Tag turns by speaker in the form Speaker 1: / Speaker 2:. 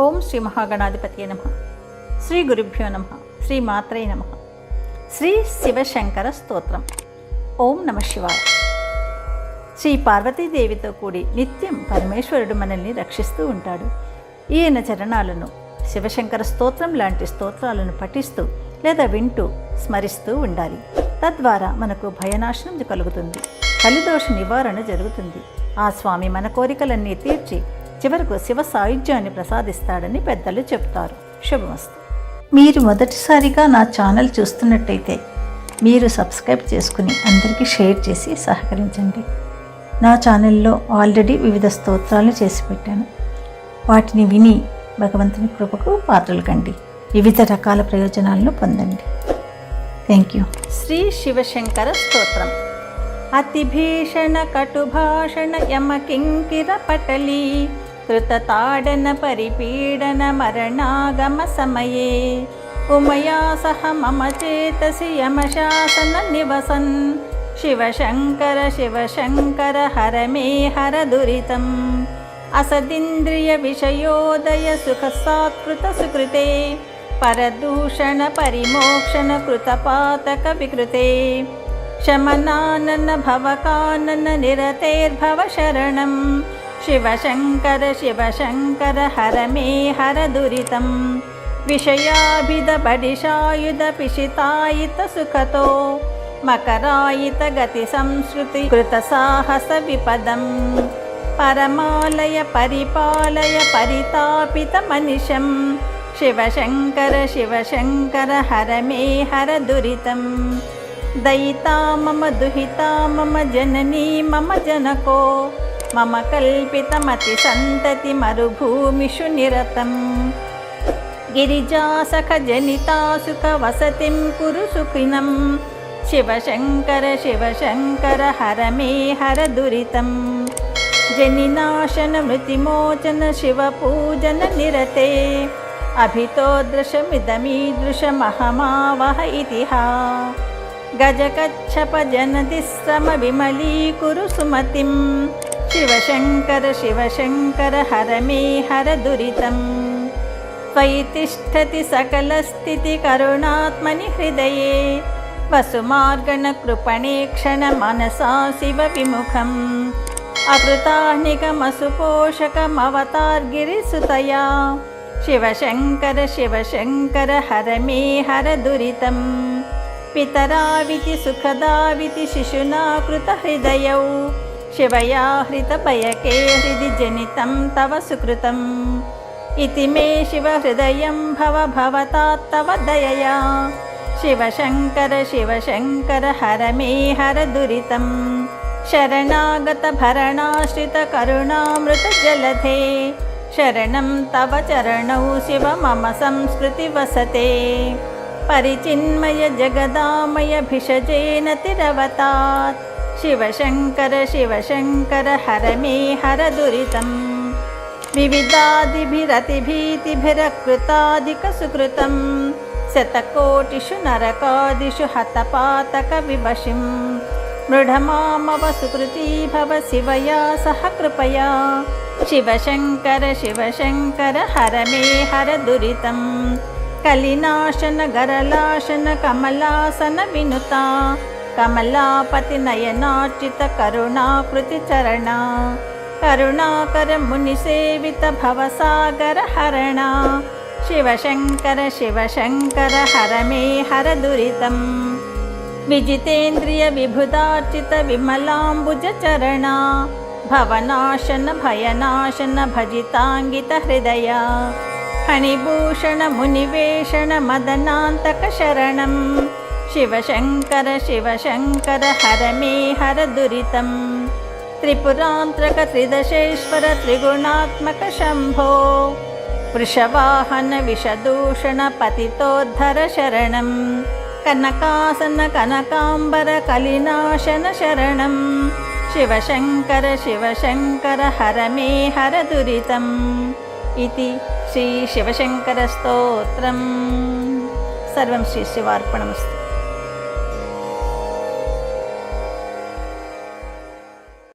Speaker 1: ఓం శ్రీ మహాగణాధిపతి నమ. శ్రీ గురుభ్యో నమ. శ్రీ మాత్రే నమ. శ్రీ శివశంకర స్తోత్రం. ఓం నమ శివాయ. శ్రీ పార్వతీదేవితో కూడి నిత్యం పరమేశ్వరుడు మనల్ని రక్షిస్తూ ఉంటాడు. ఈయన చరణాలను శివశంకర స్తోత్రం లాంటి స్తోత్రాలను పఠిస్తూ లేదా వింటూ స్మరిస్తూ ఉండాలి. తద్వారా మనకు భయనాశనం కలుగుతుంది. కలిదోష నివారణ జరుగుతుంది. ఆ స్వామి మన కోరికలన్నీ తీర్చి చివరకు శివ సాయుధ్యాన్ని ప్రసాదిస్తాడని పెద్దలు చెప్తారు. శుభమస్తు. మీరు మొదటిసారిగా నా ఛానల్ చూస్తున్నట్టయితే మీరు సబ్స్క్రైబ్ చేసుకుని అందరికీ షేర్ చేసి సహకరించండి. నా ఛానల్లో ఆల్రెడీ వివిధ స్తోత్రాలను చేసి పెట్టాను. వాటిని విని భగవంతుని కృపకు పాత్రలు కండి. వివిధ రకాల ప్రయోజనాలను పొందండి. థ్యాంక్ యూ శ్రీ శివశంకర స్తోత్రం. అతిభీషణ కటుభాషణ యమ కింకిర పటలీ. कृतताडनपरिपीडनमरणागमसमये। उमया सह मम चेतसि यमशासननिवसन्। शिवशङ्कर शिवशङ्कर हर मे हर दुरितम्। असदिन्द्रियविषयोदयसुखसात्कृतसुकृते परदूषणपरिमोक्षणकृतपातकविकृते। शमनानन भवकानननिरतेर्भवशरणम् शिवशङ्कर शिवशङ्कर हर मे हर दुरितं। विषयाभिधबिशायुधपिशितायित सुखतो। मकरायित गतिसंस्कृतिकृतसाहसविपदं परमालय परिपालय परितापितमनिशं शिवशङ्कर शिवशङ्कर हर मे हर दुरितं। दयिता मम दुहिता मम जननी मम जनको। మమ కల్పితమతి సంతతి మరుభూమిషు నిరతం गिरिजासखजनितासुखवसतिं कुरु सुखिनं शिवशङ्कर शिवशङ्कर हर मे हर दुरितं जनिनाशन मृतिमोचन शिवपूजन निरते अभितोदृशमिदमीदृशमहमावह इतिहा गजकच्छपजनतिस्रमविमलीकुरु सुमतिम् शिवशङ्कर शिवशङ्कर हर मे हर दुरितम् त्वयि तिष्ठति सकलस्थितिकरुणात्मनि हृदये वसुमार्गणकृपणे क्षणमनसा शिव विमुखम् अकृताह्निकमसुपोषकमवतार्गिरिसुतया शिवशङ्कर शिवशङ्कर हर मे हर दुरितम् पितराविति सुखदाविति शिशुना कृतहृदयौ शिवया हृतपयके हृदि जनितं तव सुकृतम्। इति मे शिवहृदयं भव भवतात्तव दयया। शिवशङ्कर शिवशङ्कर हर मे हर दुरितं। शरणागतभरणाश्रितकरुणामृतजलधे शरणं तव चरणौ शिव मम संस्कृतिवसते परिचिन्मय जगदामय भिषजेन तिरवतात् शिवशङ्कर शिवशङ्कर हर मे हर दुरितम् विविधादिभिरतिभीतिभिरकृतादिकसुकृतं शतकोटिषु नरकादिषु हतपातकविवशिं मृढमामव सुकृती भव शिवया सह कृपया। शिवशङ्कर शिवशङ्कर हर मे हर दुरितं कलिनाशन गरलाशन कमलासन विनुता कमलापतिनयनार्चितकरुणाकृतिचरणा करुणाकर मुनिसेवित भवसागर हरणा। शिवशङ्कर शिवशङ्कर हर मे हर दुरितं विजितेन्द्रिय विभुदार्चित विमलाम्बुजचरणा भवनाशन भयनाशन भजिताङ्गित हृदया फणिभूषण मुनिवेषण मदनान्तक शरणं शिवशङ्कर शिवशङ्कर हर मे हर दुरितम् त्रिपुरान्त्रक त्रिदशेश्वर त्रिगुणात्मक शम्भो वृषवाहन विषदूषण पतितोद्धर शरणं कनकासन कनकाम्बर कलिनाशन शरणं शिवशङ्कर शिवशङ्कर हर मे हर दुरितम् इति श्रीशिवशङ्करस्तोत्रम् सर्वं श्रीशिवार्पणमस्तु